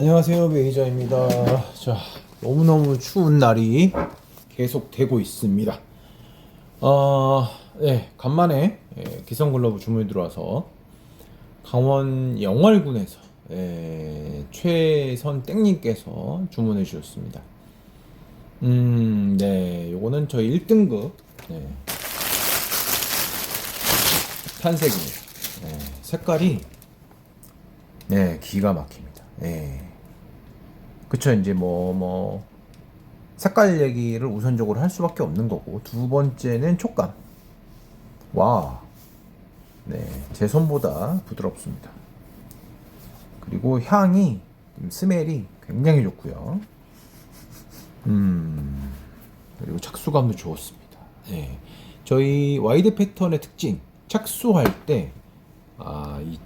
안녕하세요 메이저입니다 자 너무너무 추운 날이 계속 되고 있습니다 어, 네 간만에 예, 기성글러브 주문이 들어와서 강원 영월군에서 예, 최선 땡님께서 주문해 주셨습니다 음, 네 요거는 저희 1등급 네. 탄색입니다 네, 색깔이 네 기가 막힙니다 네. 그쵸 이제 뭐뭐 색깔 얘기를 우선적으로 할 수밖에 없는 거고 두 번째는 촉감. 와. 네, 제 손보다 부드럽습니다. 그리고 향이 음, 스멜이 굉장히 좋고요. 음 그리고 착수감도 좋았습니다. 네, 저희 와이드 패턴의 특징 착수할 때 아, 이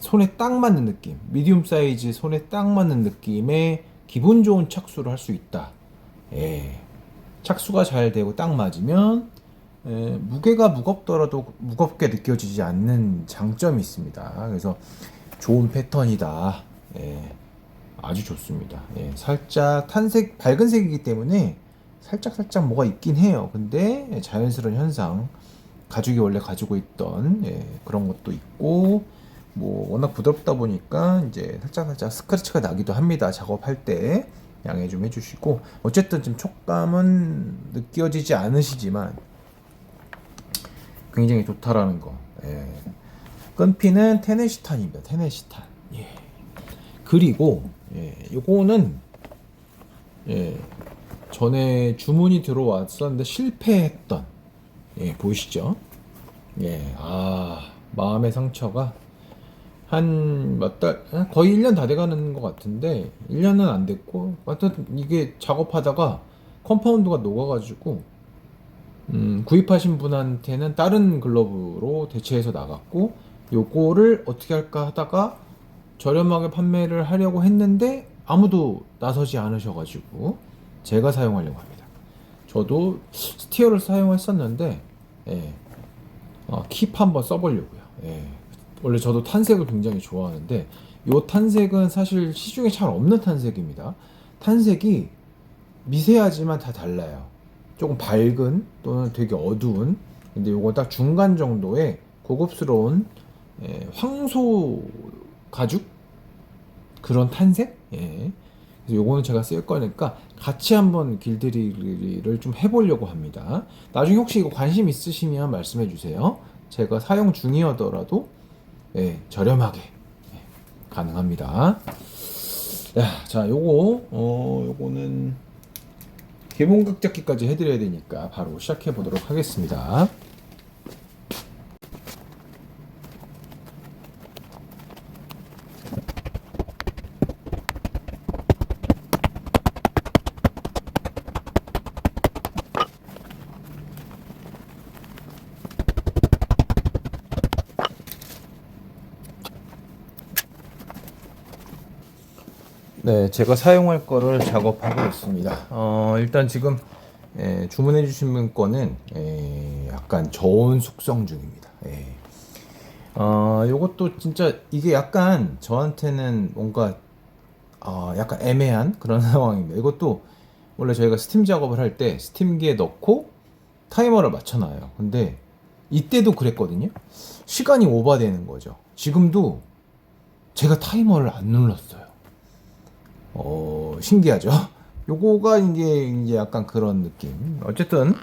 손에 딱 맞는 느낌, 미디움 사이즈 손에 딱 맞는 느낌의 기분 좋은 착수를 할 수 있다. 예. 착수가 잘 되고 딱 맞으면 예, 무게가 무겁더라도 무겁게 느껴지지 않는 장점이 있습니다. 그래서 좋은 패턴이다. 예. 아주 좋습니다. 예. 살짝 탄색 밝은 색이기 때문에 살짝 살짝 뭐가 있긴 해요. 근데 자연스러운 현상 가죽이 원래 가지고 있던 예, 그런 것도 있고 뭐 워낙 부드럽다 보니까 이제 살짝 살짝 스크래치가 나기도 합니다. 작업할 때 양해 좀 해주시고 어쨌든 좀 촉감은 느껴지지 않으시지만 굉장히 좋다라는 거. 예. 끈피는 테네시탄입니다. 테네시탄. 예. 그리고 예, 요거는 예, 전에 주문이 들어왔었는데 실패했던 예, 보이시죠? 예, 아 마음의 상처가 한 몇 달, 아, 거의 1년 다 돼가는 것 같은데, 1년은 안 됐고, 하여튼 이게 작업하다가 컴파운드가 녹아가지고, 음, 구입하신 분한테는 다른 글러브로 대체해서 나갔고, 요거를 어떻게 할까 하다가 저렴하게 판매를 하려고 했는데, 아무도 나서지 않으셔가지고, 제가 사용하려고 합니다. 저도 스티어를 사용했었는데, 예, 어, 킵 한번 써보려고요. 예. 원래 저도 탄색을 굉장히 좋아하는데 이 탄색은 사실 시중에 잘 없는 탄색입니다. 탄색이 미세하지만 다 달라요. 조금 밝은 또는 되게 어두운 근데 요거 딱 중간 정도의 고급스러운 예, 황소 가죽 그런 탄색 예. 그래서 요거는 제가 쓸 거니까 같이 한번 길들이기를 좀 해보려고 합니다. 나중에 혹시 이거 관심 있으시면 말씀해 주세요. 제가 사용 중이어더라도 예, 저렴하게 예, 가능합니다. 야, 자, 요거 어, 요거는 기본 극잡기까지 해드려야 되니까 바로 시작해 보도록 하겠습니다. 네, 제가 사용할 거를 작업하고 있습니다. 어, 일단 지금 예, 주문해 주신 분 거는 예, 약간 저온 숙성 중입니다. 예. 어, 요것도 진짜 이게 약간 저한테는 뭔가 어, 약간 애매한 그런 상황입니다. 이것도 원래 저희가 스팀 작업을 할 때 스팀기에 넣고 타이머를 맞춰놔요. 근데 이때도 그랬거든요. 시간이 오버되는 거죠. 지금도 제가 타이머를 안 눌렀어요. 어, 신기하죠? 요거가 이제, 이제 약간 그런 느낌. 어쨌든,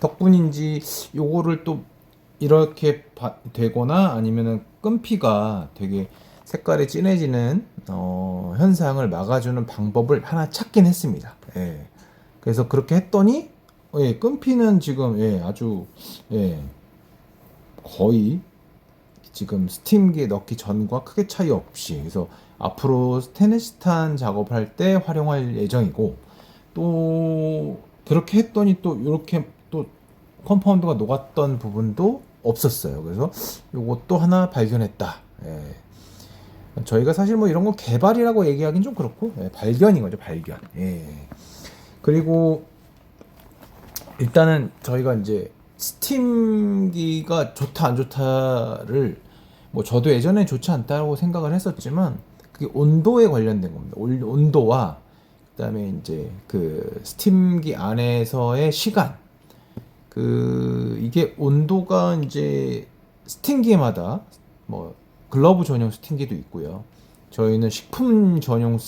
덕분인지 요거를 또 이렇게 바, 되거나 아니면은 끈피가 되게 색깔이 진해지는, 어, 현상을 막아주는 방법을 하나 찾긴 했습니다. 예. 그래서 그렇게 했더니, 예, 끈피는 지금, 예, 아주, 예, 거의 지금 스팀기에 넣기 전과 크게 차이 없이 그래서 앞으로 스테네시탄 작업할 때 활용할 예정이고 또 그렇게 했더니 또 이렇게 또 컴파운드가 녹았던 부분도 없었어요. 그래서 요것도 하나 발견했다. 예. 저희가 사실 뭐 이런 거 개발이라고 얘기하기는 좀 그렇고 예, 발견인 거죠 발견. 예. 그리고 일단은 저희가 이제 스팀기가 좋다 안 좋다를 뭐 저도 예전에 좋지 않다고 생각을 했었지만 그게 온도에 관련된 겁니다. 올- 온도와 그다음에 이제 그 스팀기 안에서의 시간. 그 이게 온도가 이제 스팀기마다 뭐 글러브 전용 스팀기도 있고요. 저희는 식품 전용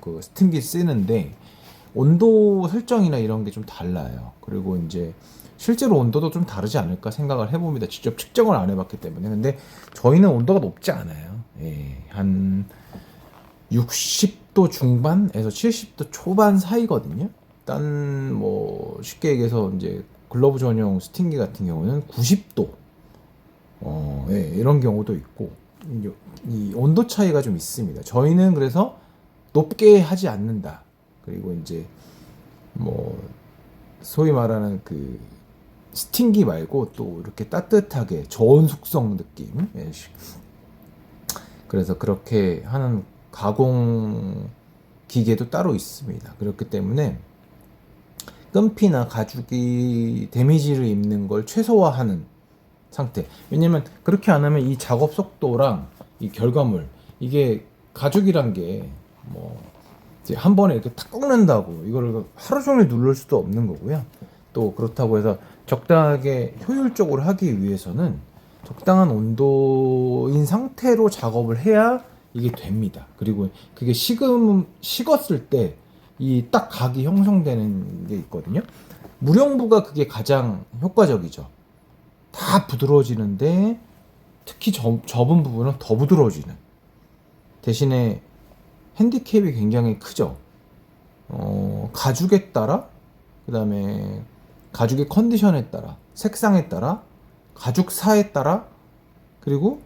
그 스팀기 쓰는데 온도 설정이나 이런 게 좀 달라요. 그리고 이제 실제로 온도도 좀 다르지 않을까 생각을 해봅니다. 직접 측정을 안 해봤기 때문에. 근데 저희는 온도가 높지 않아요. 예, 한 60도 중반에서 70도 초반 사이거든요. 딴뭐 쉽게 얘기해서 이제 글러브 전용 스팅기 같은 경우는 90도 어, 예, 이런 경우도 있고 이, 이 온도 차이가 좀 있습니다. 저희는 그래서 높게 하지 않는다. 그리고 이제 뭐 소위 말하는 그 스팅기 말고 또 이렇게 따뜻하게 저온 숙성 느낌. 예, 시- 그래서 그렇게 하는 가공 기계도 따로 있습니다. 그렇기 때문에 끈피나 가죽이 데미지를 입는 걸 최소화하는 상태. 왜냐면 그렇게 안 하면 이 작업 속도랑 이 결과물 이게 가죽이란 게뭐 한 번에 이렇게 탁 꺾는다고 이거를 하루 종일 누를 수도 없는 거고요. 또 그렇다고 해서 적당하게 효율적으로 하기 위해서는 적당한 온도인 상태로 작업을 해야 이게 됩니다. 그리고 그게 식음 식었을 때 이 딱 각이 형성되는 게 있거든요. 무령부가 그게 가장 효과적이죠. 다 부드러워지는데 특히 접, 접은 부분은 더 부드러워지는. 대신에 핸디캡이 굉장히 크죠. 어, 가죽에 따라, 그 다음에 가죽의 컨디션에 따라, 색상에 따라, 가죽사에 따라, 그리고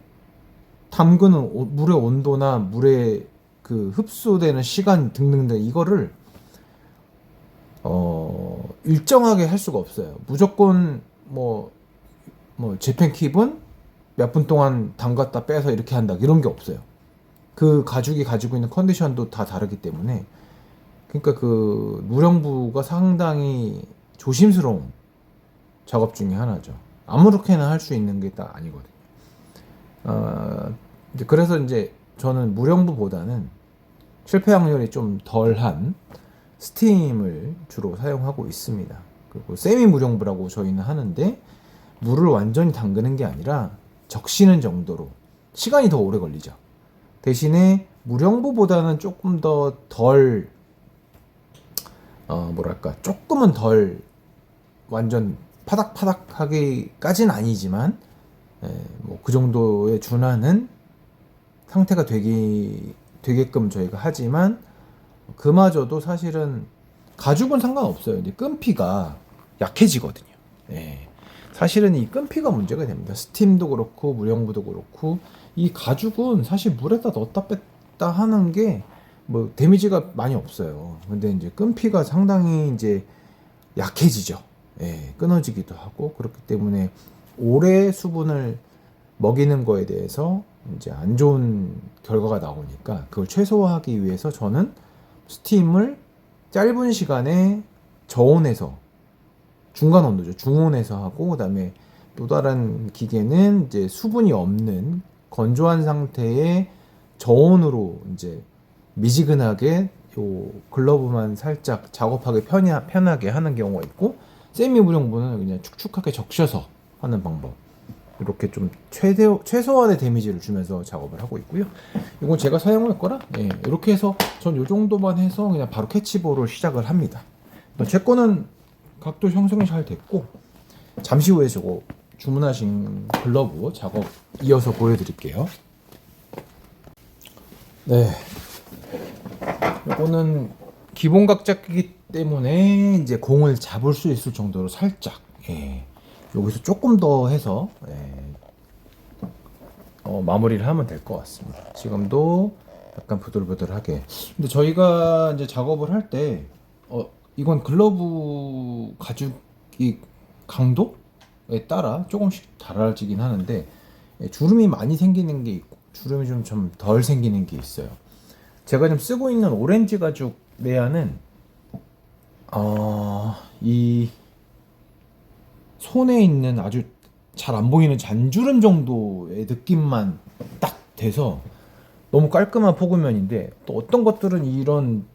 담그는 오- 물의 온도나 물의 그 흡수되는 시간 등등등 이거를 어, 일정하게 할 수가 없어요. 무조건 뭐, 뭐, 재팬 킵은 몇 분 동안 담갔다 빼서 이렇게 한다. 이런 게 없어요. 그 가죽이 가지고 있는 컨디션도 다 다르기 때문에 그러니까 그 무령부가 상당히 조심스러운 작업 중에 하나죠. 아무렇게나 할 수 있는 게 딱 아니거든요. 어, 이제 그래서 이제 저는 무령부보다는 실패 확률이 좀 덜한 스팀을 주로 사용하고 있습니다. 그리고 세미 무령부라고 저희는 하는데 물을 완전히 담그는 게 아니라 적시는 정도로 시간이 더 오래 걸리죠. 대신에 무령부보다는 조금 더 덜, 어, 뭐랄까, 조금은 덜 완전 파닥파닥하기까지는 아니지만, 뭐 그 정도에 준하는 상태가 되기, 되게끔 저희가 하지만, 그마저도 사실은 가죽은 상관없어요. 이제 끈피가 약해지거든요. 예. 사실은 이 끈피가 문제가 됩니다. 스팀도 그렇고 무령부도 그렇고 이 가죽은 사실 물에다 넣었다 뺐다 하는 게 뭐 데미지가 많이 없어요. 근데 이제 끈피가 상당히 이제 약해지죠. 예, 끊어지기도 하고 그렇기 때문에 오래 수분을 먹이는 거에 대해서 이제 안 좋은 결과가 나오니까 그걸 최소화하기 위해서 저는 스팀을 짧은 시간에 저온에서 중간 온도죠. 중온에서 하고 그다음에 또 다른 기계는 이제 수분이 없는 건조한 상태의 저온으로 이제 미지근하게 요 글러브만 살짝 작업하기 편하, 편하게 하는 경우가 있고 세미 무령부는 그냥 축축하게 적셔서 하는 방법. 이렇게 좀 최대 최소한의 데미지를 주면서 작업을 하고 있고요. 이건 제가 사용할 거라 예, 이렇게 해서 전요 정도만 해서 그냥 바로 캐치볼을 시작을 합니다. 제 거는 각도 형성이 잘 됐고 잠시 후에 저거 주문하신 글러브 작업 이어서 보여드릴게요. 네, 이거는 기본 각잡기 때문에 이제 공을 잡을 수 있을 정도로 살짝 예, 여기서 조금 더 해서 예, 어, 마무리를 하면 될 것 같습니다. 지금도 약간 부들부들하게. 근데 저희가 이제 작업을 할 때, 어, 이건 글러브 가죽이 강도에 따라 조금씩 달라지긴 하는데, 예, 주름이 많이 생기는 게 있고, 주름이 좀 좀 덜 생기는 게 있어요. 제가 지금 쓰고 있는 오렌지 가죽 내야는, 어, 이 손에 있는 아주 잘 안 보이는 잔주름 정도의 느낌만 딱 돼서 너무 깔끔한 포그면인데 또 어떤 것들은 이런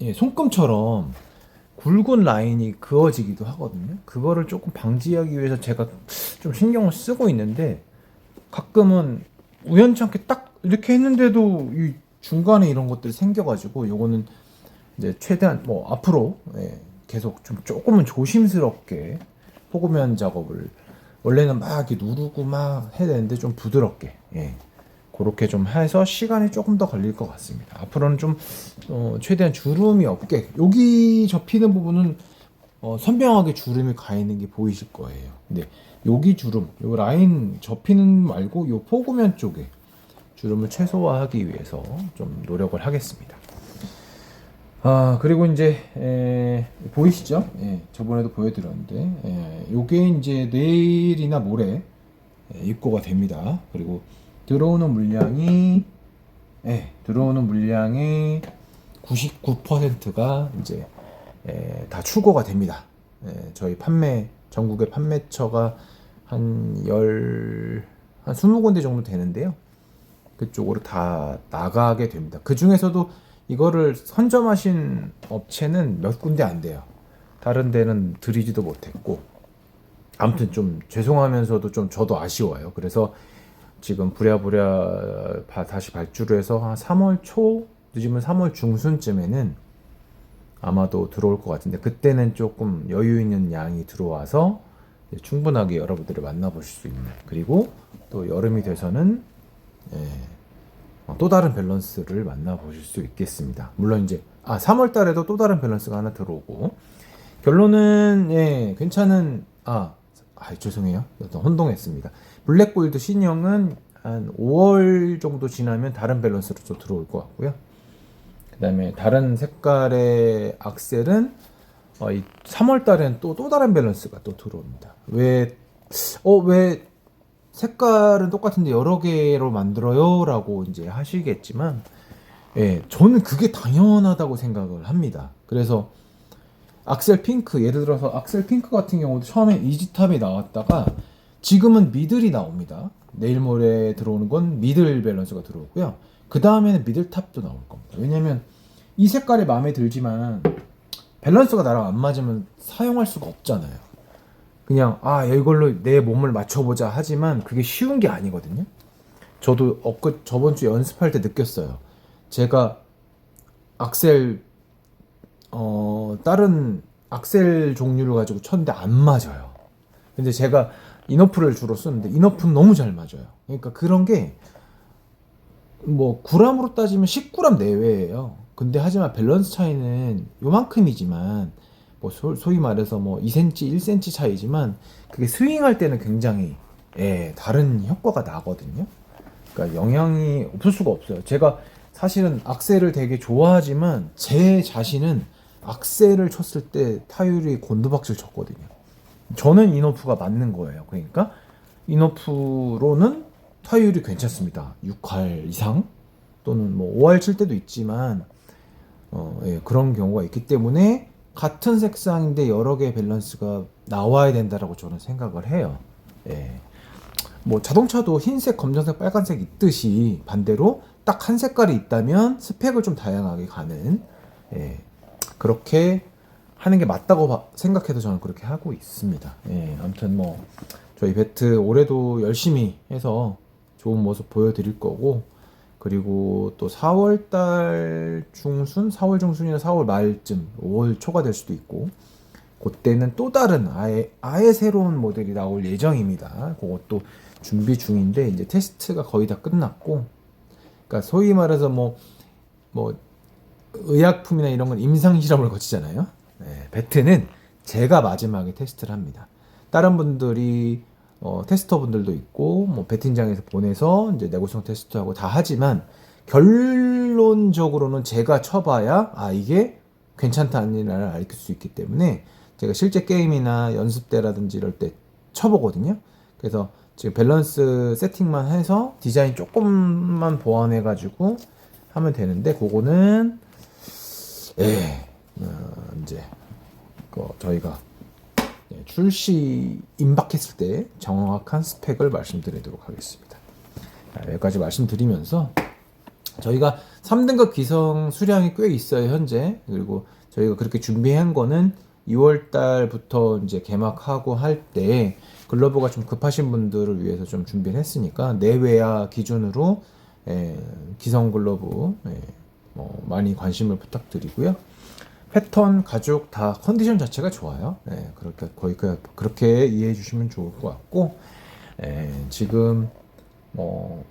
예, 손금처럼 굵은 라인이 그어지기도 하거든요. 그거를 조금 방지하기 위해서 제가 좀 신경을 쓰고 있는데 가끔은 우연찮게 딱 이렇게 했는데도 이 중간에 이런 것들이 생겨가지고 요거는 이제 최대한 뭐 앞으로 예, 계속 좀 조금은 조심스럽게 포그면 작업을 원래는 막 이렇게 누르고 막 해야 되는데 좀 부드럽게 예. 그렇게 좀 해서 시간이 조금 더 걸릴 것 같습니다. 앞으로는 좀 어, 최대한 주름이 없게 여기 접히는 부분은 어, 선명하게 주름이 가 있는 게 보이실 거예요. 근데 여기 주름, 요 라인 접히는 말고 요 포구면 쪽에 주름을 최소화하기 위해서 좀 노력을 하겠습니다. 아 그리고 이제 에, 보이시죠? 예, 저번에도 보여드렸는데 예, 요게 이제 내일이나 모레 예, 입고가 됩니다. 그리고 들어오는 물량이 예, 들어오는 물량의 99%가 이제 예, 다 출고가 됩니다. 예, 저희 판매 전국의 판매처가 한 열, 한 20군데 정도 되는데요. 그쪽으로 다 나가게 됩니다. 그 중에서도 이거를 선점하신 업체는 몇 군데 안 돼요. 다른 데는 드리지도 못했고, 아무튼 좀 죄송하면서도 좀 저도 아쉬워요. 그래서 지금 부랴부랴 바- 다시 발주를 해서 한 3월 초, 늦으면 3월 중순쯤에는 아마도 들어올 것 같은데, 그때는 조금 여유 있는 양이 들어와서 충분하게 여러분들을 만나보실 수 있는, 그리고 또 여름이 돼서는 예, 어, 또 다른 밸런스를 만나보실 수 있겠습니다. 물론 이제 아 3월 달에도 또 다른 밸런스가 하나 들어오고 결론은 예 괜찮은 아, 아 죄송해요 혼동했습니다. 블랙골드 신형은 한 5월 정도 지나면 다른 밸런스로 좀 들어올 것 같고요. 그다음에 다른 색깔의 악셀은 어, 이 3월 달에는 또또 다른 밸런스가 또 들어옵니다. 왜 어, 왜 색깔은 똑같은데 여러 개로 만들어요라고 이제 하시겠지만 예, 저는 그게 당연하다고 생각을 합니다. 그래서 악셀 핑크 예를 들어서 악셀 핑크 같은 경우도 처음에 이지탑이 나왔다가 지금은 미들이 나옵니다. 내일 모레 들어오는 건 미들 밸런스가 들어오고요. 그 다음에는 미들 탑도 나올 겁니다. 왜냐면 이 색깔이 마음에 들지만 밸런스가 나랑 안 맞으면 사용할 수가 없잖아요. 그냥 아 이걸로 내 몸을 맞춰보자 하지만 그게 쉬운 게 아니거든요. 저도 엊그 저번 주 연습할 때 느꼈어요. 제가 악셀 어 다른 악셀 종류를 가지고 쳤는데 안 맞아요. 근데 제가 인어프를 주로 쓰는데 인어프는 너무 잘 맞아요. 그러니까 그런 게뭐 g으로 따지면 10g 내외예요. 근데 하지만 밸런스 차이는 요만큼이지만 뭐 소, 소위 말해서 뭐 2cm, 1cm 차이지만 그게 스윙할 때는 굉장히 예, 다른 효과가 나거든요. 그러니까 영향이 없을 수가 없어요. 제가 사실은 악셀을 되게 좋아하지만 제 자신은 악셀을 쳤을 때 타율이 곤두박질 쳤거든요. 저는 인오프가 맞는 거예요. 그러니까 인오프로는 타율이 괜찮습니다. 6할 이상 또는 뭐 5할 칠 때도 있지만 어, 예, 그런 경우가 있기 때문에 같은 색상인데 여러 개의 밸런스가 나와야 된다라고 저는 생각을 해요. 예. 뭐 자동차도 흰색, 검정색, 빨간색 있듯이 반대로 딱 한 색깔이 있다면 스펙을 좀 다양하게 가는 예. 그렇게 하는 게 맞다고 봐- 생각해도 저는 그렇게 하고 있습니다. 예. 아무튼 뭐 저희 배트 올해도 열심히 해서 좋은 모습 보여드릴 거고 그리고 또 4월 달 중순, 4월 중순이나 4월 말쯤, 5월 초가 될 수도 있고, 그때는 또 다른 아예 아예 새로운 모델이 나올 예정입니다. 그것도 준비 중인데 이제 테스트가 거의 다 끝났고, 그러니까 소위 말해서 뭐뭐 의약품이나 이런 건 임상 실험을 거치잖아요. 네, 배트는 제가 마지막에 테스트를 합니다. 다른 분들이 어, 테스터 분들도 있고 뭐 배팅장에서 보내서 이제 내구성 테스트하고 다 하지만 결론적으로는 제가 쳐봐야 아 이게 괜찮다 아니라를 알수 있기 때문에 제가 실제 게임이나 연습 때라든지 이럴 때 쳐보거든요. 그래서 지금 밸런스 세팅만 해서 디자인 조금만 보완해 가지고 하면 되는데 그거는 예 어, 이제 그 저희가 예, 출시 임박했을 때 정확한 스펙을 말씀드리도록 하겠습니다. 자, 여기까지 말씀드리면서 저희가 3등급 기성 수량이 꽤 있어요 현재 그리고 저희가 그렇게 준비한 거는 2월 달부터 이제 개막하고 할 때 글러브가 좀 급하신 분들을 위해서 좀 준비를 했으니까 내외야 기준으로 예, 기성 글러브 예, 뭐 많이 관심을 부탁드리고요. 패턴, 가죽 다 컨디션 자체가 좋아요. 예, 그렇게 거의 그- 그렇게 이해해 주시면 좋을 것 같고 예, 지금 뭐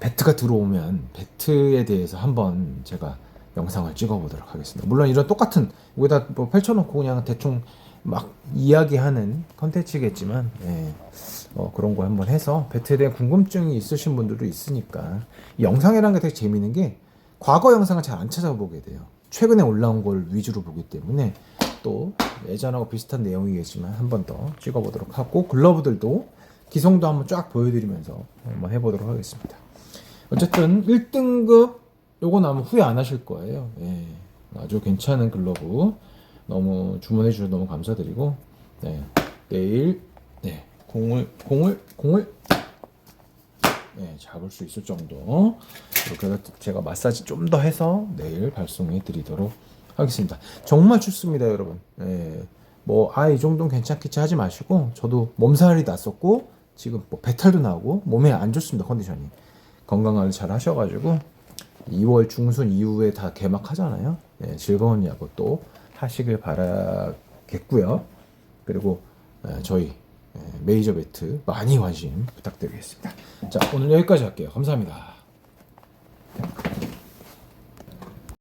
배트가 들어오면 배트에 대해서 한번 제가 영상을 찍어보도록 하겠습니다. 물론 이런 똑같은 여기다 뭐 펼쳐놓고 그냥 대충 막 이야기하는 컨텐츠겠지만 예, 어, 그런 거 한번 해서 배트에 대한 궁금증이 있으신 분들도 있으니까 이 영상이라는 게 되게 재밌는 게 과거 영상을 잘 안 찾아보게 돼요. 최근에 올라온 걸 위주로 보기 때문에 또 예전하고 비슷한 내용이겠지만 한 번 더 찍어보도록 하고 글러브들도 기성도 한번 쫙 보여드리면서 한번 해보도록 하겠습니다. 어쨌든 1등급 요거 나면 후회 안 하실 거예요. 예, 아주 괜찮은 글러브 너무 주문해 주셔서 너무 감사드리고 네, 내일 네, 공을 공을 공을 네, 잡을 수 있을 정도 해서 제가 마사지 좀 더 해서 내일 발송해 드리도록 하겠습니다. 정말 춥습니다, 여러분. 예, 뭐, 아, 이 정도는 괜찮겠지 하지 마시고, 저도 몸살이 났었고, 지금 뭐 배탈도 나고, 몸에 안 좋습니다, 컨디션이. 건강 관리 잘 하셔가지고, 2월 중순 이후에 다 개막하잖아요. 예, 즐거운 야구 또 하시길 바라겠고요. 그리고 예, 저희 예, 네, 메이저 배트 많이 관심 부탁드리겠습니다. 자, 오늘 여기까지 할게요. 감사합니다.